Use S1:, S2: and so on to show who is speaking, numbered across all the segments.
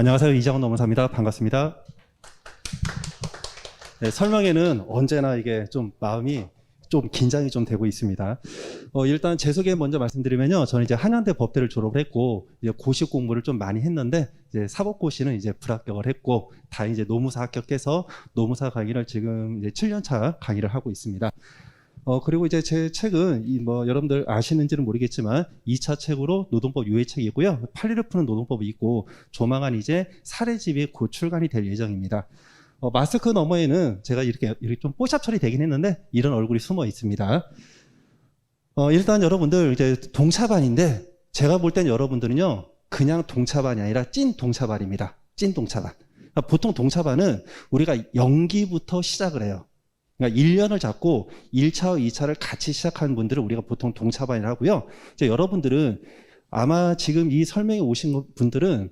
S1: 안녕하세요. 이장훈 노무사입니다. 반갑습니다. 네, 설명에는 언제나 이게 좀 마음이 좀 긴장이 좀 되고 있습니다. 어, 일단 제 소개 먼저 말씀드리면요. 저는 이제 한양대 법대를 졸업을 했고, 이제 고시 공부를 좀 많이 했는데, 이제 사법고시는 이제 불합격을 했고, 다 이제 노무사 합격해서 노무사 강의를 지금 이제 7년차 강의를 하고 있습니다. 어, 그리고 이제 제 책은 이 뭐 여러분들 아시는지는 모르겠지만 2차 책으로 노동법 유해책이고요. 판례를 푸는 노동법이 있고 조만간 이제 사례집이 곧 출간이 될 예정입니다. 어, 마스크 너머에는 제가 이렇게, 이렇게 좀 뽀샵 처리되긴 했는데 이런 얼굴이 숨어 있습니다. 어, 일단 여러분들 이제 동차반인데 제가 볼 땐 여러분들은요 그냥 동차반이 아니라 찐 동차반입니다. 찐 동차반. 그러니까 보통 동차반은 우리가 연기부터 시작을 해요. 그러니까 1년을 잡고 1차와 2차를 같이 시작하는 분들을 우리가 보통 동차반이라고 하고요. 이제 여러분들은 아마 지금 이 설명에 오신 분들은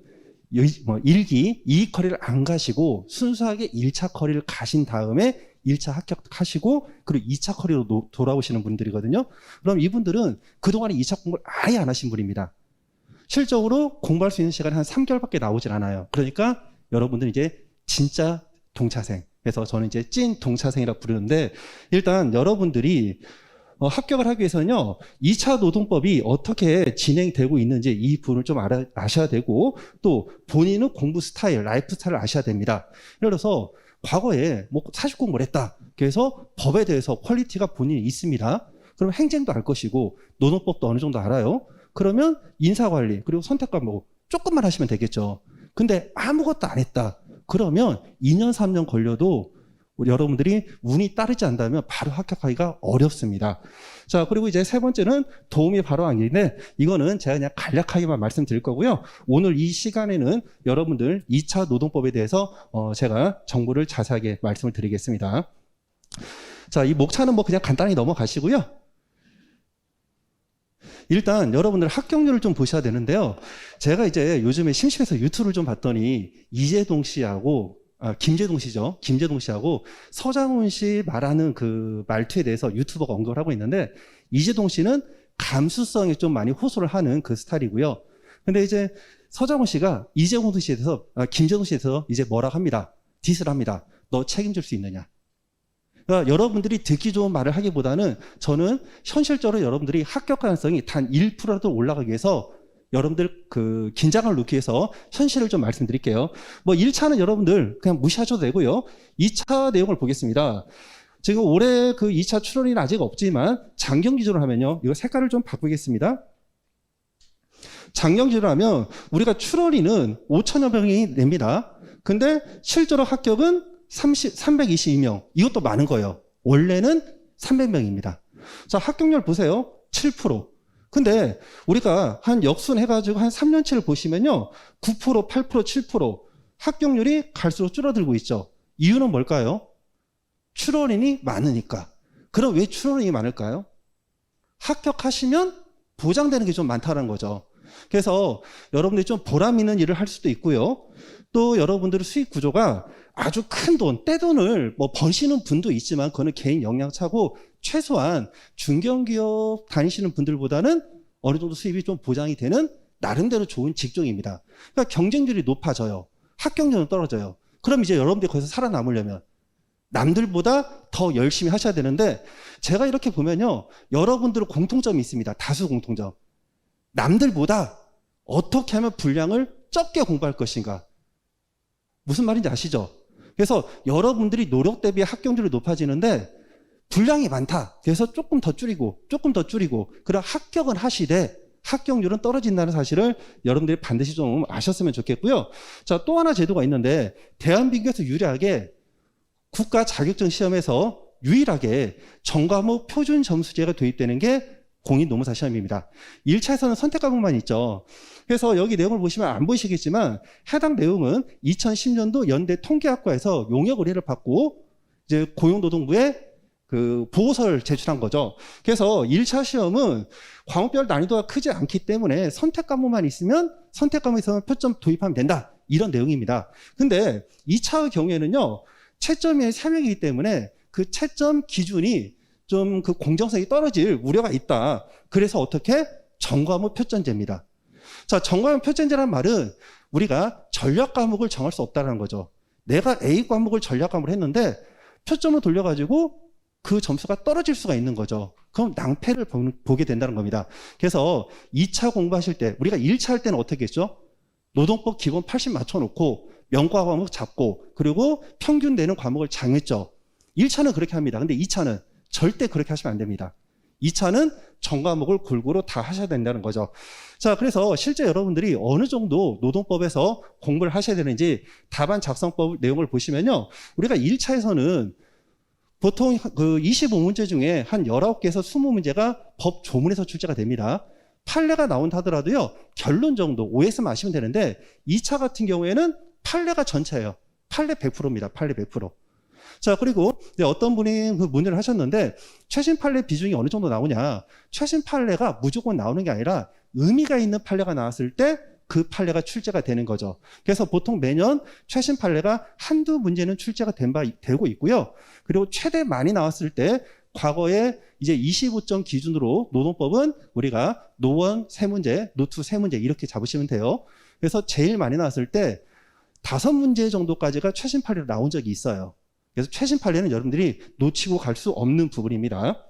S1: 일- 뭐 1기, 2기 커리를 안 가시고 순수하게 1차 커리를 가신 다음에 1차 합격하시고 그리고 2차 커리로 노- 돌아오시는 분들이거든요. 그럼 이분들은 그동안에 2차 공부를 아예 안 하신 분입니다. 실적으로 공부할 수 있는 시간이 한 3개월밖에 나오질 않아요. 그러니까 여러분들은 이제 진짜 동차생. 그래서 저는 이제 찐 동차생이라고 부르는데 일단 여러분들이 어, 합격을 하기 위해서는요, 2차 노동법이 어떻게 진행되고 있는지 이 부분을 좀 알아, 아셔야 되고, 또 본인은 공부 스타일, 라이프 스타일을 아셔야 됩니다. 예를 들어서, 과거에 뭐 사실 공부를 했다. 그래서 법에 대해서 퀄리티가 본인이 있습니다. 그럼 행정도 알 것이고, 노동법도 어느 정도 알아요. 그러면 인사관리, 그리고 선택 과목 조금만 하시면 되겠죠. 근데 아무것도 안 했다. 그러면 2년, 3년 걸려도 여러분들이 운이 따르지 않다면 바로 합격하기가 어렵습니다. 자, 그리고 이제 세 번째는 도움이 바로 아닌데 이거는 제가 그냥 간략하게만 말씀드릴 거고요. 오늘 이 시간에는 여러분들 2차 노동법에 대해서 어, 제가 정보를 자세하게 말씀을 드리겠습니다. 자, 이 목차는 뭐 그냥 간단히 넘어가시고요. 일단 여러분들 합격률을 좀 보셔야 되는데요. 제가 이제 요즘에 심심해서 유튜브를 좀 봤더니 이재동 씨하고 아, 김재동 씨죠. 김재동 씨하고 서장훈 씨 말하는 그 말투에 대해서 유튜버가 언급을 하고 있는데 이재동 씨는 감수성에 좀 많이 호소를 하는 그 스타일이고요. 근데 이제 서장훈 씨가 이재동 씨에 대해서 아, 김재동 씨에 대해서 이제 뭐라 합니다. 디스를 합니다. 너 책임질 수 있느냐? 그러니까 여러분들이 듣기 좋은 말을 하기보다는 저는 현실적으로 여러분들이 합격 가능성이 단 1%라도 올라가기 위해서 여러분들 그 긴장을 놓기 위해서 현실을 좀 말씀드릴게요. 뭐 1차는 여러분들 그냥 무시하셔도 되고요. 2차 내용을 보겠습니다. 지금 올해 그 2차 출원이 아직 없지만 장경 기준으로 하면요. 이거 색깔을 좀 바꾸겠습니다. 장경 기준으로 하면 우리가 출원이는 5천여 명이 냅니다. 근데 실제로 합격은 30, 322명. 이것도 많은 거예요. 원래는 300명입니다. 자, 합격률 보세요. 7%. 근데 우리가 한 역순 해가지고 한 3년치를 보시면요. 9%, 8%, 7% 합격률이 갈수록 줄어들고 있죠. 이유는 뭘까요? 출원인이 많으니까. 그럼 왜 출원인이 많을까요? 합격하시면 보장되는 게 좀 많다는 거죠. 그래서 여러분들이 좀 보람 있는 일을 할 수도 있고요. 또 여러분들의 수익 구조가 아주 큰 돈, 떼돈을 뭐 버시는 분도 있지만 그거는 개인 역량 차고 최소한 중견기업 다니시는 분들보다는 어느 정도 수입이 좀 보장이 되는 나름대로 좋은 직종입니다. 그러니까 경쟁률이 높아져요. 합격률은 떨어져요. 그럼 이제 여러분들이 거기서 살아남으려면 남들보다 더 열심히 하셔야 되는데 제가 이렇게 보면요. 여러분들은 공통점이 있습니다. 다수 공통점. 남들보다 어떻게 하면 분량을 적게 공부할 것인가. 무슨 말인지 아시죠? 그래서 여러분들이 노력 대비 합격률이 높아지는데 분량이 많다. 그래서 조금 더 줄이고 조금 더 줄이고 그럼 합격은 하시되 합격률은 떨어진다는 사실을 여러분들이 반드시 좀 아셨으면 좋겠고요. 자, 또 하나 제도가 있는데 대한민국에서 유일하게 국가 자격증 시험에서 유일하게 전과목 표준 점수제가 도입되는 게 공인 노무사 시험입니다. 1차에서는 선택 과목만 있죠. 그래서 여기 내용을 보시면 안 보이시겠지만 해당 내용은 2010년도 연대 통계학과에서 용역 의뢰를 받고 이제 고용노동부에 그 보고서를 제출한 거죠. 그래서 1차 시험은 과목별 난이도가 크지 않기 때문에 선택 과목만 있으면 선택 과목에서만 표점 도입하면 된다. 이런 내용입니다. 근데 2차의 경우에는요. 채점이 3명이기 때문에 그 채점 기준이 좀 그 공정성이 떨어질 우려가 있다. 그래서 어떻게? 전과목 표준제입니다. 자, 전과목 표준제란 말은 우리가 전략 과목을 정할 수 없다는 거죠. 내가 A 과목을 전략 과목을 했는데 표점을 돌려가지고 그 점수가 떨어질 수가 있는 거죠. 그럼 낭패를 보- 보게 된다는 겁니다. 그래서 2차 공부하실 때 우리가 1차 할 때는 어떻게 했죠? 노동법 기본 80 맞춰놓고 명과 과목 잡고 그리고 평균 내는 과목을 정했죠. 1차는 그렇게 합니다. 근데 2차는 절대 그렇게 하시면 안 됩니다. 2차는 전 과목을 골고루 다 하셔야 된다는 거죠. 자, 그래서 실제 여러분들이 어느 정도 노동법에서 공부를 하셔야 되는지 답안 작성법 내용을 보시면요. 우리가 1차에서는 보통 그 25문제 중에 한 19개에서 20문제가 법 조문에서 출제가 됩니다. 판례가 나온다 하더라도요, 결론 정도, OS만 아시면 되는데, 2차 같은 경우에는 판례가 전체예요. 판례 100%입니다. 판례 100%. 자, 그리고 이제 어떤 분이 그 문의를 하셨는데, 최신 판례 비중이 어느 정도 나오냐. 최신 판례가 무조건 나오는 게 아니라, 의미가 있는 판례가 나왔을 때, 그 판례가 출제가 되는 거죠. 그래서 보통 매년 최신 판례가 한두 문제는 출제가 된 바, 되고 있고요. 그리고 최대 많이 나왔을 때, 과거에 이제 25점 기준으로 노동법은 우리가 노원 세 문제, 노투 세 문제 이렇게 잡으시면 돼요. 그래서 제일 많이 나왔을 때 다섯 문제 정도까지가 최신 판례로 나온 적이 있어요. 그래서 최신 판례는 여러분들이 놓치고 갈 수 없는 부분입니다.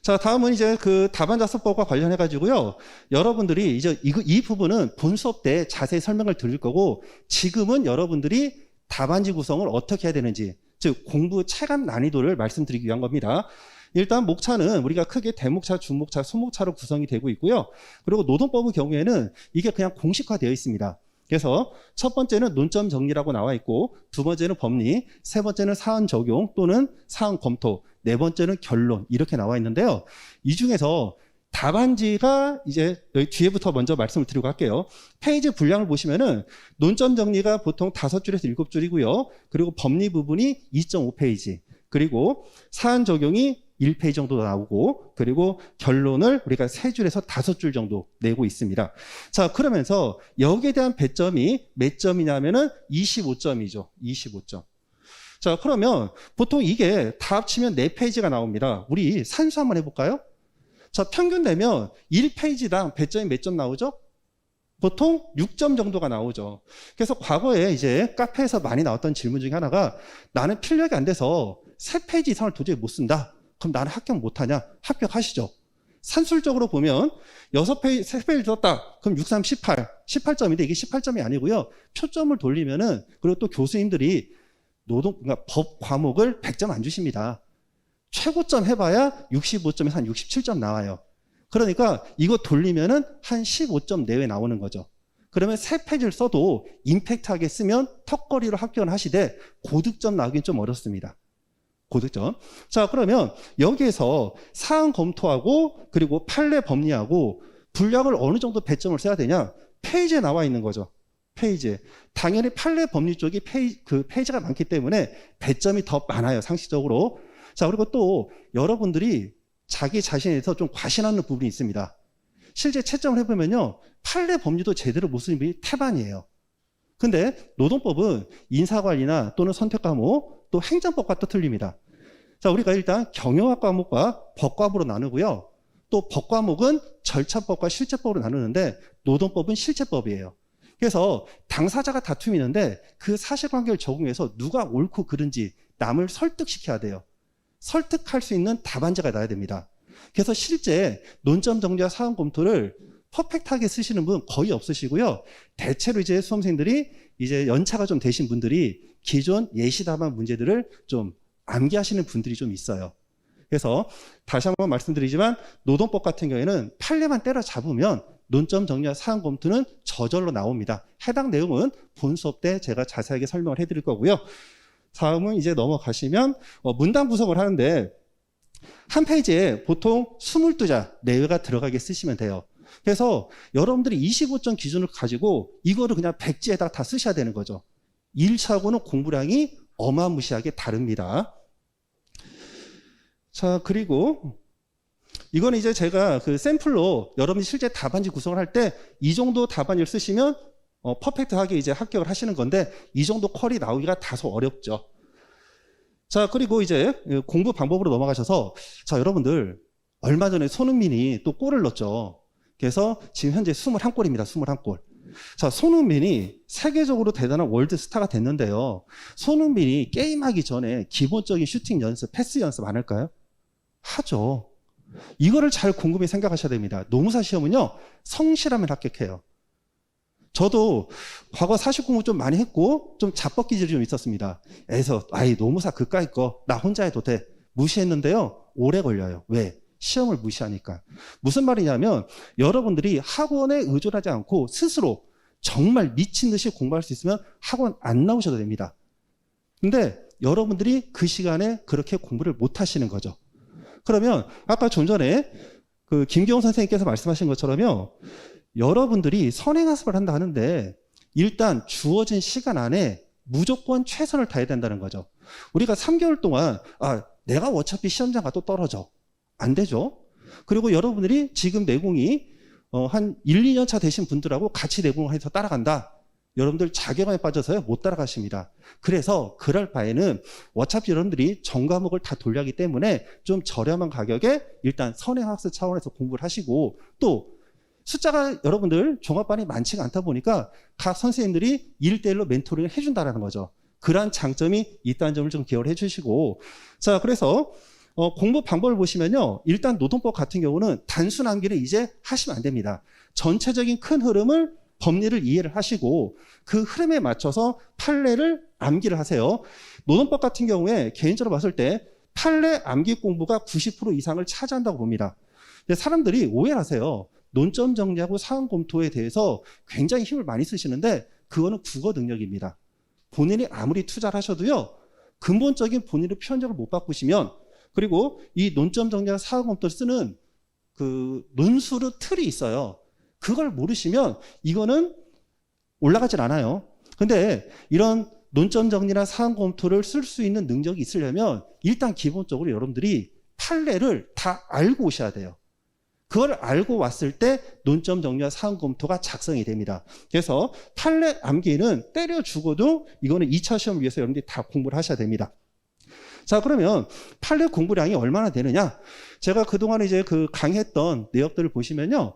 S1: 자, 다음은 이제 그 작성법과 관련해 가지고요. 여러분들이 이제 이, 이 부분은 본 수업 때 자세히 설명을 드릴 거고 지금은 여러분들이 답안지 구성을 어떻게 해야 되는지 즉 공부 체감 난이도를 말씀드리기 위한 겁니다. 일단 목차는 우리가 크게 대목차, 중목차, 소목차로 구성이 되고 있고요. 그리고 노동법의 경우에는 이게 그냥 공식화되어 있습니다. 그래서 첫 번째는 논점 정리라고 나와 있고 두 번째는 법리, 세 번째는 사안 적용 또는 사안 검토, 네 번째는 결론 이렇게 나와 있는데요. 이 중에서 답안지가 이제 여기 뒤에부터 먼저 말씀을 드리고 할게요. 페이지 분량을 보시면은 논점 정리가 보통 다섯 줄에서 일곱 줄이고요. 그리고 법리 부분이 2.5페이지. 그리고 사안 적용이 1페이지 정도 나오고 그리고 결론을 우리가 세 줄에서 다섯 줄 정도 내고 있습니다. 자, 그러면서 여기에 대한 배점이 몇 점이냐면은 25점이죠. 25점. 자, 그러면 보통 이게 다 합치면 4페이지가 나옵니다. 우리 산수 한번 해 볼까요? 자, 평균 내면 1페이지당 배점이 몇 점 나오죠? 보통 6점 정도가 나오죠. 그래서 과거에 이제 카페에서 많이 나왔던 질문 중에 하나가 나는 필력이 안 돼서 3페이지 이상을 도저히 못 쓴다. 그럼 나는 합격 못하냐? 합격하시죠. 산술적으로 보면 6페이지, 3페이지 썼다. 그럼 6, 3, 18. 18점인데 이게 18점이 아니고요. 표점을 돌리면은, 그리고 또 교수님들이 노동, 그러니까 법 과목을 100점 안 주십니다. 최고점 해봐야 65점에서 한 67점 나와요. 그러니까 이거 돌리면은 한 15점 내외 나오는 거죠. 그러면 세 페이지를 써도 임팩트하게 쓰면 턱걸이로 합격을 하시되 고득점 나오긴 좀 어렵습니다. 고득점. 자, 그러면 여기에서 사안 검토하고 그리고 판례 법리하고 분량을 어느 정도 배점을 써야 되냐? 페이지에 나와 있는 거죠. 페이지에. 당연히 판례 법리 쪽이 페이지, 그 페이지가 많기 때문에 배점이 더 많아요, 상식적으로. 자, 그리고 또 여러분들이 자기 자신에 대해서 좀 과신하는 부분이 있습니다. 실제 채점을 해보면요. 판례 법리도 제대로 못 쓰는 분이 태반이에요. 근데 노동법은 인사관리나 또는 선택과목 또 행정법과 또 틀립니다. 자, 우리가 일단 경영학 과목과 법과목으로 나누고요. 또 법과목은 절차법과 실제법으로 나누는데 노동법은 실제법이에요. 그래서 당사자가 다툼이 있는데 그 사실관계를 적용해서 누가 옳고 그른지 남을 설득시켜야 돼요. 설득할 수 있는 답안지가 나야 됩니다. 그래서 실제 논점 정리와 사안 검토를 퍼펙트하게 쓰시는 분 거의 없으시고요. 대체로 이제 수험생들이 이제 연차가 좀 되신 분들이 기존 예시 답안 문제들을 좀 암기하시는 분들이 좀 있어요. 그래서 다시 한번 말씀드리지만 노동법 같은 경우에는 판례만 때려 잡으면 논점 정리와 사안 검토는 저절로 나옵니다. 해당 내용은 본 수업 때 제가 자세하게 설명을 해드릴 거고요. 다음은 이제 넘어가시면 어, 문단 구성을 하는데 한 페이지에 보통 22자 내외가 들어가게 쓰시면 돼요. 그래서 여러분들이 25점 기준을 가지고 이거를 그냥 백지에다 다 쓰셔야 되는 거죠. 1차하고는 공부량이 어마무시하게 다릅니다. 자, 그리고 이건 이제 제가 그 샘플로 여러분이 실제 답안지 구성을 할 때 이 정도 답안지를 쓰시면 어, 퍼펙트하게 이제 합격을 하시는 건데 이 정도 퀄이 나오기가 다소 어렵죠. 자, 그리고 이제 공부 방법으로 넘어가셔서 자, 여러분들 얼마 전에 손흥민이 또 골을 넣었죠. 그래서 지금 현재 21골입니다. 21골. 자, 손흥민이 세계적으로 대단한 월드 스타가 됐는데요. 손흥민이 게임하기 전에 기본적인 슈팅 연습, 패스 연습 안 할까요? 하죠. 이거를 잘 곰곰이 생각하셔야 됩니다. 노무사 시험은요, 성실하면 합격해요. 저도 과거 사실 공부 좀 많이 했고, 좀 자뻑 기질이 좀 있었습니다. 에서, 아이, 노무사 그까이 거, 나 혼자 해도 돼. 무시했는데요, 오래 걸려요. 왜? 시험을 무시하니까. 무슨 말이냐면, 여러분들이 학원에 의존하지 않고 스스로 정말 미친 듯이 공부할 수 있으면 학원 안 나오셔도 됩니다. 근데 여러분들이 그 시간에 그렇게 공부를 못 하시는 거죠. 그러면 아까 좀 전에 그 김경호 선생님께서 말씀하신 것처럼요. 여러분들이 선행학습을 한다 하는데 일단 주어진 시간 안에 무조건 최선을 다해야 된다는 거죠. 우리가 3개월 동안 아, 내가 어차피 시험장 가도 떨어져. 안 되죠. 그리고 여러분들이 지금 내공이 어, 한 1, 2년 차 되신 분들하고 같이 내공을 해서 따라간다. 여러분들 자괴감에 빠져서요 못 따라가십니다. 그래서 그럴 바에는 어차피 여러분들이 전 과목을 다 돌려하기 때문에 좀 저렴한 가격에 일단 선행학습 차원에서 공부를 하시고 또 숫자가 여러분들 종합반이 많지가 않다 보니까 각 선생님들이 1대1로 멘토링을 해준다라는 거죠. 그러한 장점이 있다는 점을 좀 기억을 해주시고 자 그래서 어, 공부 방법을 보시면요. 일단 노동법 같은 경우는 단순 암기를 이제 하시면 안 됩니다. 전체적인 큰 흐름을 법리를 이해를 하시고 그 흐름에 맞춰서 판례를 암기를 하세요. 노동법 같은 경우에 개인적으로 봤을 때 판례 암기 공부가 90% 이상을 차지한다고 봅니다. 근데 사람들이 오해를 하세요. 논점 정리하고 사안 검토에 대해서 굉장히 힘을 많이 쓰시는데 그거는 국어 능력입니다. 본인이 아무리 투자를 하셔도요. 근본적인 본인의 표현력을 못 바꾸시면 그리고 이 논점 정리와 사안 검토를 쓰는 그 논술의 틀이 있어요. 그걸 모르시면 이거는 올라가질 않아요. 근데 이런 논점 정리나 사안 검토를 쓸 수 있는 능력이 있으려면 일단 기본적으로 여러분들이 판례를 다 알고 오셔야 돼요. 그걸 알고 왔을 때 논점 정리와 사안 검토가 작성이 됩니다. 그래서 판례 암기는 때려 죽어도 이거는 2차 시험을 위해서 여러분들이 다 공부를 하셔야 됩니다. 자, 그러면 판례 공부량이 얼마나 되느냐? 제가 그동안 이제 그 강의했던 내역들을 보시면요.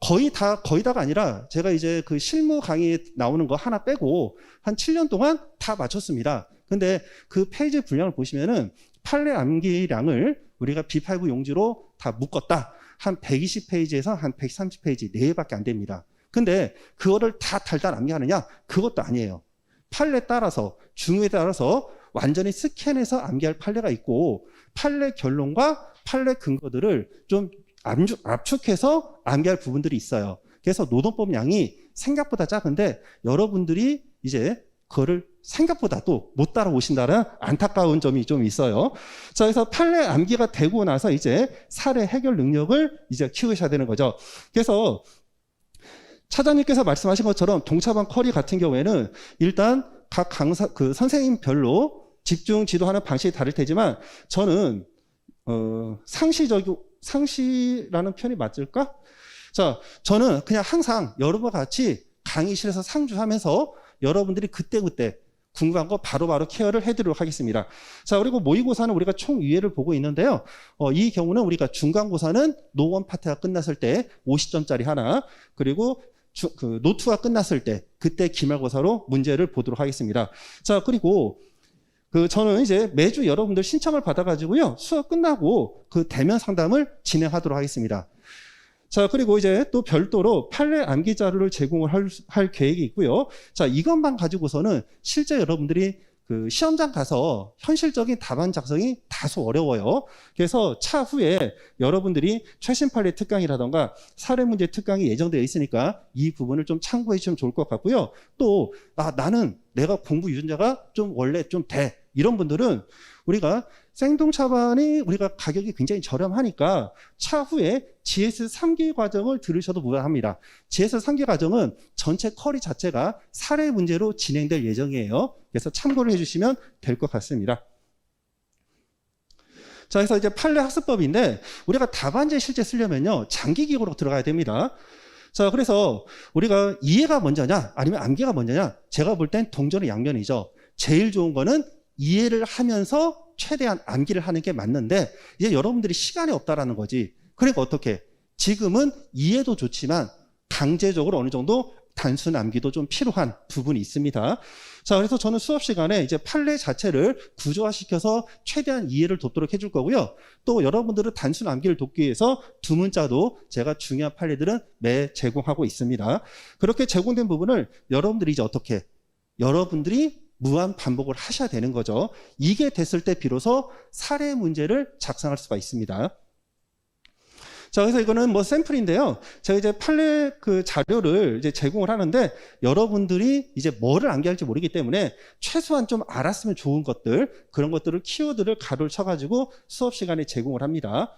S1: 거의 다, 거의 다가 아니라 제가 이제 그 실무 강의에 나오는 거 하나 빼고 한 7년 동안 다 맞췄습니다. 근데 그 페이지 분량을 보시면은 판례 암기량을 우리가 B8구 용지로 다 묶었다. 한 120페이지에서 한 130페이지 내외밖에 안 됩니다. 근데 그거를 다 달달 암기하느냐? 그것도 아니에요. 판례 따라서 중요에 따라서 완전히 스캔해서 암기할 판례가 있고 판례 결론과 판례 근거들을 좀 압축, 압축해서 암기할 부분들이 있어요. 그래서 노동법 양이 생각보다 작은데 여러분들이 이제 그거를 생각보다 또못 따라오신다는 안타까운 점이 좀 있어요. 자, 그래서 판례 암기가 되고 나서 이제 사례 해결 능력을 이제 키우셔야 되는 거죠. 그래서 차장님께서 말씀하신 것처럼 동차반 쿼리 같은 경우에는 일단 각 강사, 그 선생님별로 집중 지도하는 방식이 다를 테지만 저는 어, 상시적이고 상시라는 표현이 맞을까? 자, 저는 그냥 항상 여러분과 같이 강의실에서 상주하면서 여러분들이 그때그때 궁금한 거 바로바로 케어를 해드리도록 하겠습니다. 자, 그리고 모의고사는 우리가 총 2회를 보고 있는데요. 어, 이 경우는 우리가 중간고사는 노원 파트가 끝났을 때 50점짜리 하나, 그리고 주, 그 노트가 끝났을 때 그때 기말고사로 문제를 보도록 하겠습니다. 자, 그리고 그 저는 이제 매주 여러분들 신청을 받아가지고요 수업 끝나고 그 대면 상담을 진행하도록 하겠습니다. 자 그리고 이제 또 별도로 판례 암기 자료를 제공을 할, 할 계획이 있고요. 자 이것만 가지고서는 실제 여러분들이 그 시험장 가서 현실적인 답안 작성이 다소 어려워요. 그래서 차후에 여러분들이 최신 판례 특강이라던가 사례 문제 특강이 예정되어 있으니까 이 부분을 좀 참고해 주시면 좋을 것 같고요. 또 아, 나는 내가 공부 유전자가 좀 원래 좀 돼. 이런 분들은 우리가 생동 차반이 우리가 가격이 굉장히 저렴하니까 차후에 GS 3기 과정을 들으셔도 무방합니다. GS 3기 과정은 전체 커리 자체가 사례 문제로 진행될 예정이에요. 그래서 참고를 해주시면 될 것 같습니다. 자, 그래서 이제 판례 학습법인데 우리가 답안지 실제 쓰려면요 장기 기록으로 들어가야 됩니다. 자, 그래서 우리가 이해가 먼저냐 아니면 암기가 먼저냐 제가 볼 땐 동전의 양면이죠. 제일 좋은 거는 이해를 하면서 최대한 암기를 하는 게 맞는데 이제 여러분들이 시간이 없다라는 거지. 그러니까 어떻게? 지금은 이해도 좋지만 강제적으로 어느 정도 단순 암기도 좀 필요한 부분이 있습니다. 자, 그래서 저는 수업 시간에 이제 판례 자체를 구조화시켜서 최대한 이해를 돕도록 해줄 거고요. 또 여러분들은 단순 암기를 돕기 위해서 두 문자도 제가 중요한 판례들은 매 제공하고 있습니다. 그렇게 제공된 부분을 여러분들이 이제 어떻게 여러분들이 무한 반복을 하셔야 되는 거죠. 이게 됐을 때 비로소 사례 문제를 작성할 수가 있습니다. 자, 그래서 이거는 뭐 샘플인데요. 제가 이제 판례 그 자료를 이제 제공을 하는데 여러분들이 이제 뭐를 암기할지 모르기 때문에 최소한 좀 알았으면 좋은 것들, 그런 것들을 키워드를 가로를 쳐가지고 수업 시간에 제공을 합니다.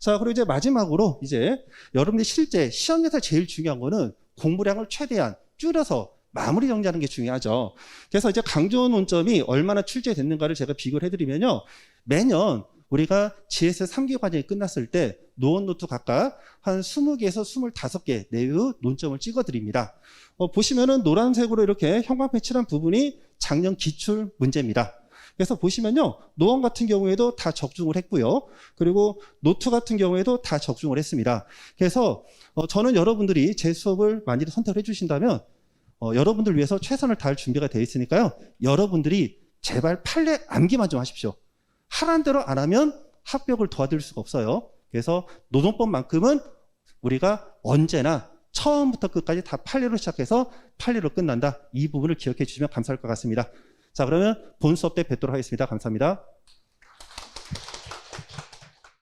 S1: 자, 그리고 이제 마지막으로 이제 여러분들이 실제 시험에서 제일 중요한 거는 공부량을 최대한 줄여서 마무리 정리하는 게 중요하죠. 그래서 이제 강조 논점이 얼마나 출제됐는가를 제가 비교를 해드리면요. 매년 우리가 GS 3기 과정이 끝났을 때 노원 노트 각각 한 20개에서 25개 내외의 논점을 찍어드립니다. 어, 보시면은 노란색으로 이렇게 형광펜 칠한 부분이 작년 기출 문제입니다. 그래서 보시면요. 노원 같은 경우에도 다 적중을 했고요. 그리고 노트 같은 경우에도 다 적중을 했습니다. 그래서 어, 저는 여러분들이 제 수업을 많이 선택을 해주신다면 어, 여러분들 위해서 최선을 다할 준비가 되어 있으니까요. 여러분들이 제발 판례 암기만 좀 하십시오. 하란 대로 안 하면 합격을 도와드릴 수가 없어요. 그래서 노동법만큼은 우리가 언제나 처음부터 끝까지 다 판례로 시작해서 판례로 끝난다. 이 부분을 기억해 주시면 감사할 것 같습니다. 자, 그러면 본 수업 때 뵙도록 하겠습니다. 감사합니다.